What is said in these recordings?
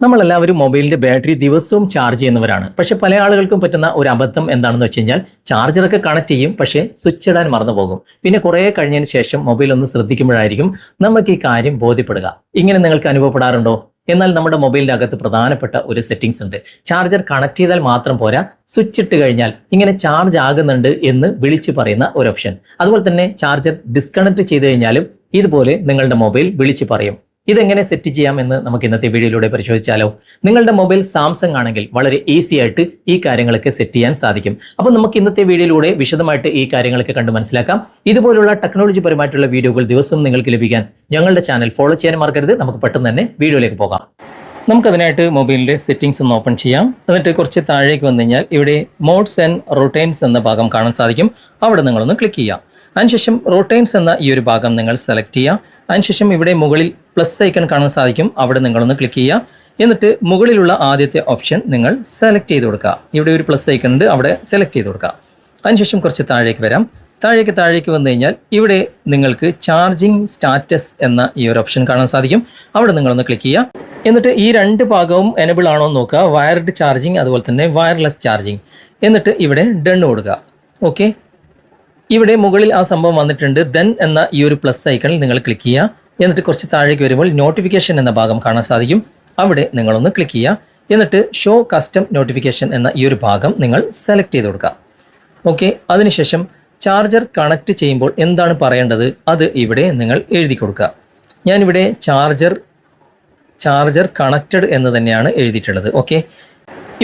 നമ്മളെല്ലാവരും മൊബൈലിന്റെ ബാറ്ററി ദിവസവും ചാർജ് ചെയ്യുന്നവരാണ്. പക്ഷെ പല ആളുകൾക്കും പറ്റുന്ന ഒരു അബദ്ധം എന്താണെന്ന് വെച്ച് കഴിഞ്ഞാൽ ചാർജറൊക്കെ കണക്ട് ചെയ്യും പക്ഷേ സ്വിച്ച് ഇടാൻ മറന്നു പോകും പിന്നെ കുറേ കഴിഞ്ഞതിന് ശേഷം മൊബൈൽ ഒന്ന് ശ്രദ്ധിക്കുമ്പോഴായിരിക്കും നമുക്ക് ഈ കാര്യം ബോധ്യപ്പെടുക. ഇങ്ങനെ നിങ്ങൾക്ക് അനുഭവപ്പെടാറുണ്ടോ? എന്നാൽ നമ്മുടെ മൊബൈലിന്റെ അകത്ത് പ്രധാനപ്പെട്ട ഒരു സെറ്റിംഗ്സ് ഉണ്ട്. ചാർജർ കണക്ട് ചെയ്താൽ മാത്രം പോരാ സ്വിച്ച് ഇട്ട് കഴിഞ്ഞാൽ ഇങ്ങനെ ചാർജ് ആകുന്നുണ്ട് എന്ന് വിളിച്ചു പറയുന്ന ഒരു ഓപ്ഷൻ. അതുപോലെ തന്നെ ചാർജർ ഡിസ്കണക്ട് ചെയ്ത് കഴിഞ്ഞാലും ഇതുപോലെ നിങ്ങളുടെ മൊബൈൽ വിളിച്ചു പറയും. ഇതെങ്ങനെ സെറ്റ് ചെയ്യാം എന്ന് നമുക്ക് ഇന്നത്തെ വീഡിയോയിലൂടെ പരിശോധിച്ചാലോ? നിങ്ങളുടെ മൊബൈൽ സാംസങ് ആണെങ്കിൽ വളരെ ഈസി ആയിട്ട് ഈ കാര്യങ്ങളൊക്കെ സെറ്റ് ചെയ്യാൻ സാധിക്കും. അപ്പോൾ നമുക്ക് ഇന്നത്തെ വീഡിയോയിലൂടെ വിശദമായിട്ട് ഈ കാര്യങ്ങളൊക്കെ കണ്ട് മനസ്സിലാക്കാം. ഇതുപോലുള്ള ടെക്നോളജി പരമായിട്ടുള്ള വീഡിയോകൾ ദിവസവും നിങ്ങൾക്ക് ലഭിക്കാൻ ഞങ്ങളുടെ ചാനൽ ഫോളോ ചെയ്യാൻ മറക്കരുത്. നമുക്ക് പെട്ടെന്ന് തന്നെ വീഡിയോയിലേക്ക് പോകാം. നമുക്കതിനായിട്ട് മൊബൈലിന്റെ സെറ്റിംഗ്സ് ഒന്ന് ഓപ്പൺ ചെയ്യാം. എന്നിട്ട് കുറച്ച് താഴേക്ക് വന്നു കഴിഞ്ഞാൽ ഇവിടെ മോഡ്സ് ആൻഡ് റൊട്ടൈൻസ് എന്ന ഭാഗം കാണാൻ സാധിക്കും. അവിടെ നിങ്ങളൊന്ന് ക്ലിക്ക് ചെയ്യാം. അതിനുശേഷം റൊട്ടൈൻസ് എന്ന ഈ ഒരു ഭാഗം നിങ്ങൾ സെലക്ട് ചെയ്യുക. അതിനുശേഷം ഇവിടെ മുകളിൽ പ്ലസ് ഐക്കൺ കാണാൻ സാധിക്കും. അവിടെ നിങ്ങളൊന്ന് ക്ലിക്ക് ചെയ്യുക. എന്നിട്ട് മുകളിലുള്ള ആദ്യത്തെ ഓപ്ഷൻ നിങ്ങൾ സെലക്ട് ചെയ്ത് കൊടുക്കുക. ഇവിടെ ഒരു പ്ലസ് ഐക്കൺ ഉണ്ട്. അവിടെ സെലക്ട് ചെയ്ത് കൊടുക്കുക. അതിനുശേഷം കുറച്ച് താഴേക്ക് വരാം. താഴേക്ക് താഴേക്ക് വന്നു കഴിഞ്ഞാൽ ഇവിടെ നിങ്ങൾക്ക് ചാർജിങ് സ്റ്റാറ്റസ് എന്ന ഈ ഒരു ഓപ്ഷൻ കാണാൻ സാധിക്കും. അവിടെ നിങ്ങളൊന്ന് ക്ലിക്ക് ചെയ്യുക. എന്നിട്ട് ഈ രണ്ട് ഭാഗവും എനബിൾ ആണോ എന്ന് നോക്കുക. വയർഡ് ചാർജിങ് അതുപോലെ തന്നെ വയർലെസ് ചാർജിങ് എന്നിട്ട് ഇവിടെ ഡൺ കൊടുക്കുക. ഓക്കെ ഇവിടെ മുകളിൽ ആ സംഭവം വന്നിട്ടുണ്ട്. ദെൻ എന്ന ഈ ഒരു പ്ലസ് ഐക്കണിൽ നിങ്ങൾ ക്ലിക്ക് ചെയ്യുക. എന്നിട്ട് കുറച്ച് താഴേക്ക് വരുമ്പോൾ നോട്ടിഫിക്കേഷൻ എന്ന ഭാഗം കാണാൻ സാധിക്കും. അവിടെ നിങ്ങളൊന്ന് ക്ലിക്ക് ചെയ്യുക. എന്നിട്ട് ഷോ കസ്റ്റം നോട്ടിഫിക്കേഷൻ എന്ന ഈ ഒരു ഭാഗം നിങ്ങൾ സെലക്ട് ചെയ്ത് കൊടുക്കുക. ഓക്കെ അതിനുശേഷം ചാർജർ കണക്ട് ചെയ്യുമ്പോൾ എന്താണ് പറയേണ്ടത്? അത് ഇവിടെ നിങ്ങൾ എഴുതി കൊടുക്കുക. ഞാനിവിടെ ചാർജർ ചാർജർ കണക്റ്റഡ് എന്ന് തന്നെയാണ് എഴുതിയിട്ടുള്ളത്. ഓക്കെ?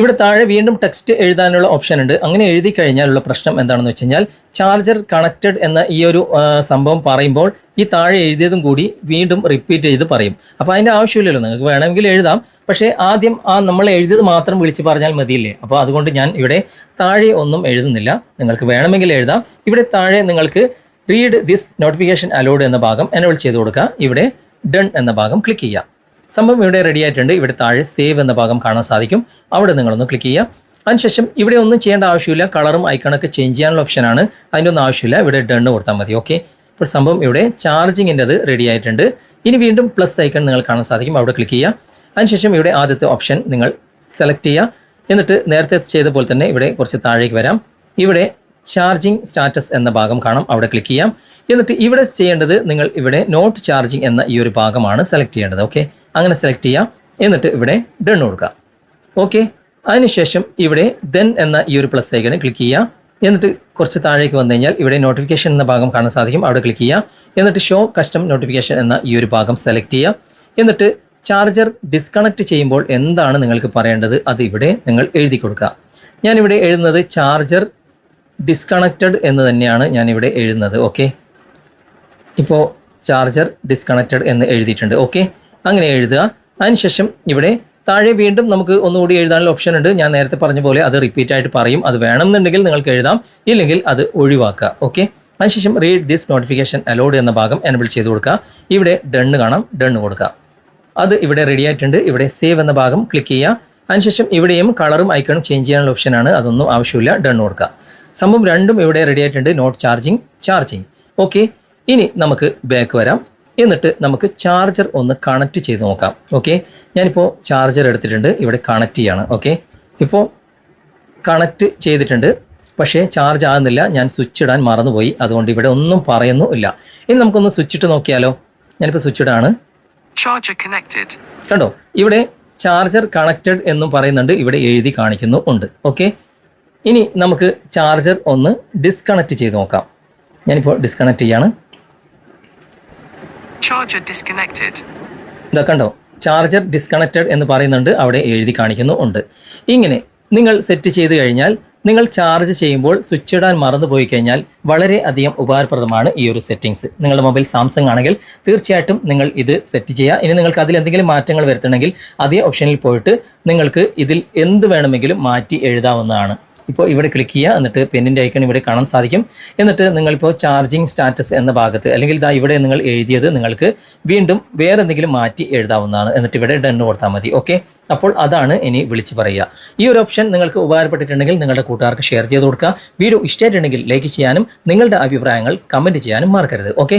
ഇവിടെ താഴെ വീണ്ടും ടെക്സ്റ്റ് എഴുതാനുള്ള ഓപ്ഷൻ ഉണ്ട്. അങ്ങനെ എഴുതി കഴിഞ്ഞാലുള്ള പ്രശ്നം എന്താണെന്ന് വെച്ച് കഴിഞ്ഞാൽ ചാർജർ കണക്റ്റഡ് എന്ന ഈ ഒരു സംഭവം പറയുമ്പോൾ ഈ താഴെ എഴുതിയതും കൂടി വീണ്ടും റിപ്പീറ്റ് ചെയ്ത് പറയും. അപ്പോൾ അതിന്റെ ആവശ്യമില്ലല്ലോ നിങ്ങൾക്ക് വേണമെങ്കിൽ എഴുതാം. പക്ഷേ ആദ്യം ആ നമ്മൾ എഴുതിയത് മാത്രം വിളിച്ച് പറഞ്ഞാൽ മതിയില്ലേ? അപ്പോൾ അതുകൊണ്ട് ഞാൻ ഇവിടെ താഴെ ഒന്നും എഴുതുന്നില്ല. നിങ്ങൾക്ക് വേണമെങ്കിൽ എഴുതാം. ഇവിടെ താഴെ നിങ്ങൾക്ക് റീഡ് ദിസ് നോട്ടിഫിക്കേഷൻ അലോഡ് എന്ന ഭാഗം എനേബിൾ ചെയ്ത് കൊടുക്കുക. ഇവിടെ ഡൺ എന്ന ഭാഗം ക്ലിക്ക് ചെയ്യുക. സംഭവം ഇവിടെ റെഡി ആയിട്ടുണ്ട്. ഇവിടെ താഴെ സേവ് എന്ന ഭാഗം കാണാൻ സാധിക്കും. അവിടെ നിങ്ങളൊന്ന് ക്ലിക്ക് ചെയ്യുക. അതിനുശേഷം ഇവിടെ ഒന്നും ചെയ്യേണ്ട ആവശ്യമില്ല. കളറും ഐക്കണൊക്കെ ചേഞ്ച് ചെയ്യാനുള്ള ഓപ്ഷനാണ് അതിന്റെ ഒന്നും ആവശ്യമില്ല. ഇവിടെ ഡണ്ണ് കൊടുത്താൽ മതി. ഓക്കെ ഇപ്പോൾ സംഭവം ഇവിടെ ചാർജിങ്ങിന്റെ അത് റെഡി ആയിട്ടുണ്ട്. ഇനി വീണ്ടും പ്ലസ് ഐക്കൺ നിങ്ങൾ കാണാൻ സാധിക്കും. അവിടെ ക്ലിക്ക് ചെയ്യുക. അതിനുശേഷം ഇവിടെ ആദ്യത്തെ ഓപ്ഷൻ നിങ്ങൾ സെലക്ട് ചെയ്യുക. എന്നിട്ട് നേരത്തെ ചെയ്ത പോലെ തന്നെ ഇവിടെ കുറച്ച് താഴേക്ക് വരാം. ഇവിടെ ചാർജിങ് സ്റ്റാറ്റസ് എന്ന ഭാഗം കാണാം. അവിടെ ക്ലിക്ക് ചെയ്യാം. എന്നിട്ട് ഇവിടെ ചെയ്യേണ്ടത് നിങ്ങൾ ഇവിടെ നോട്ട് ചാർജിങ് എന്ന ഈ ഒരു ഭാഗമാണ് സെലക്ട് ചെയ്യേണ്ടത്. ഓക്കെ അങ്ങനെ സെലക്ട് ചെയ്യാം. എന്നിട്ട് ഇവിടെ ഡൺ കൊടുക്കുക ഓക്കെ അതിനുശേഷം ഇവിടെ ദെൻ എന്ന ഈ ഒരു പ്ലസ് ഐക്കണിൽ ക്ലിക്ക് ചെയ്യുക എന്നിട്ട് കുറച്ച് താഴേക്ക് വന്നു കഴിഞ്ഞാൽ ഇവിടെ നോട്ടിഫിക്കേഷൻ എന്ന ഭാഗം കാണാൻ സാധിക്കും. അവിടെ ക്ലിക്ക് ചെയ്യുക എന്നിട്ട് ഷോ കസ്റ്റം നോട്ടിഫിക്കേഷൻ എന്ന ഈ ഒരു ഭാഗം സെലക്ട് ചെയ്യുക എന്നിട്ട് ചാർജർ ഡിസ്കണക്ട് ചെയ്യുമ്പോൾ എന്താണ് നിങ്ങൾക്ക് പറയേണ്ടത്? അത് ഇവിടെ നിങ്ങൾ എഴുതി കൊടുക്കുക. ഞാനിവിടെ എഴുതുന്നത് ചാർജർ ഡിസ്കണക്റ്റഡ് എന്ന് തന്നെയാണ് ഞാനിവിടെ എഴുതുന്നത് ഓക്കെ ഇപ്പോൾ ചാർജർ ഡിസ്കണക്റ്റഡ് എന്ന് എഴുതിയിട്ടുണ്ട് ഓക്കെ അങ്ങനെ എഴുതുക. അതിനുശേഷം ഇവിടെ താഴെ വീണ്ടും നമുക്ക് ഒന്നുകൂടി എഴുതാനുള്ള ഓപ്ഷൻ ഉണ്ട്. ഞാൻ നേരത്തെ പറഞ്ഞ പോലെ അത് റിപ്പീറ്റ് ആയിട്ട് പറയും. അത് വേണമെന്നുണ്ടെങ്കിൽ നിങ്ങൾക്ക് എഴുതാം. ഇല്ലെങ്കിൽ അത് ഒഴിവാക്കുക ഓക്കെ അതിനുശേഷം റീഡ് ദിസ് നോട്ടിഫിക്കേഷൻ അലോഡ് എന്ന ഭാഗം എനബിൾ ചെയ്ത് കൊടുക്കുക. ഇവിടെ ഡണ്ണ് കാണാം ഡണ്ണ് കൊടുക്കുക. അത് ഇവിടെ റെഡി ആയിട്ടുണ്ട്. ഇവിടെ സേവ് എന്ന ഭാഗം ക്ലിക്ക് ചെയ്യുക. അതിനുശേഷം ഇവിടെയും കളറും ഐക്കണും ചേഞ്ച് ചെയ്യാനുള്ള ഓപ്ഷനാണ് അതൊന്നും ആവശ്യമില്ല. ഡൺ കൊടുക്കുക സംഭവം രണ്ടും ഇവിടെ റെഡി ആയിട്ടുണ്ട്. നോട്ട് ചാർജിങ് ചാർജിങ് ഓക്കെ ഇനി നമുക്ക് ബാക്ക് വരാം. എന്നിട്ട് നമുക്ക് ചാർജർ ഒന്ന് കണക്ട് ചെയ്ത് നോക്കാം. ഓക്കെ ഞാനിപ്പോൾ ചാർജർ എടുത്തിട്ടുണ്ട്. ഇവിടെ കണക്ട് ചെയ്യാണ്. ഓക്കെ ഇപ്പോൾ കണക്റ്റ് ചെയ്തിട്ടുണ്ട്. പക്ഷേ ചാർജ് ആകുന്നില്ല. ഞാൻ സ്വിച്ച് ഇടാൻ മറന്നുപോയി. അതുകൊണ്ട് ഇവിടെ ഒന്നും പറയുന്നു ഇല്ല. ഇനി നമുക്കൊന്ന് സ്വിച്ച് ഇട്ട് നോക്കിയാലോ? ഞാനിപ്പോൾ സ്വിച്ച് ഇടാണ്. കണ്ടോ? ഇവിടെ ചാർജർ കണക്റ്റഡ് എന്നും പറയുന്നുണ്ട്. ഇവിടെ എഴുതി കാണിക്കുന്നു ഉണ്ട്. ഓക്കെ? ഇനി നമുക്ക് ചാർജർ ഒന്ന് ഡിസ്കണക്ട് ചെയ്ത് നോക്കാം. ഞാനിപ്പോൾ ഡിസ്കണക്ട് ചെയ്യാണ്. Charger disconnected. ഇതാ കണ്ടോ? ചാർജർ ഡിസ്കണക്റ്റഡ് എന്ന് പറയുന്നുണ്ട്. അവിടെ എഴുതി കാണിക്കുന്നു ഉണ്ട്. ഇങ്ങനെ നിങ്ങൾ സെറ്റ് ചെയ്ത് കഴിഞ്ഞാൽ നിങ്ങൾ ചാർജ് ചെയ്യുമ്പോൾ സ്വിച്ച് ഇടാൻ മറന്നു പോയി കഴിഞ്ഞാൽ വളരെ അധികം ഉപകാരപ്രദമാണ് ഈ ഒരു സെറ്റിംഗ്സ് നിങ്ങളുടെ മൊബൈൽ സാംസങ് ആണെങ്കിൽ തീർച്ചയായിട്ടും നിങ്ങൾ ഇത് സെറ്റ് ചെയ്യുക. ഇനി നിങ്ങൾക്ക് അതിൽ എന്തെങ്കിലും മാറ്റങ്ങൾ വരുത്തണമെങ്കിൽ അതേ ഓപ്ഷനിൽ പോയിട്ട് നിങ്ങൾക്ക് ഇതിൽ എന്ത് വേണമെങ്കിലും മാറ്റി എഴുതാവുന്നതാണ്. ഇപ്പോൾ ഇവിടെ ക്ലിക്ക് ചെയ്യുക എന്നിട്ട് പെന്നിന്റെ ഐക്കൺ ഇവിടെ കാണാൻ സാധിക്കും. എന്നിട്ട് നിങ്ങളിപ്പോൾ ചാർജിങ് സ്റ്റാറ്റസ് എന്ന ഭാഗത്ത് അല്ലെങ്കിൽ ഇതാ ഇവിടെ നിങ്ങൾ എഴുതിയത് നിങ്ങൾക്ക് വീണ്ടും വേറെ എന്തെങ്കിലും മാറ്റി എഴുതാവുന്നതാണ്. എന്നിട്ട് ഇവിടെ ഡൺ കൊടുത്താൽ മതി. ഓക്കെ അപ്പോൾ അതാണ് ഇനി വിളിച്ച് പറയുക. ഈ ഒരു ഓപ്ഷൻ നിങ്ങൾക്ക് ഉപകാരപ്പെട്ടിട്ടുണ്ടെങ്കിൽ നിങ്ങളുടെ കൂട്ടുകാർക്ക് ഷെയർ ചെയ്ത് കൊടുക്കുക. വീഡിയോ ഇഷ്ടമായിട്ടുണ്ടെങ്കിൽ ലൈക്ക് ചെയ്യാനും നിങ്ങളുടെ അഭിപ്രായങ്ങൾ കമന്റ് ചെയ്യാനും മറക്കരുത്. ഓക്കെ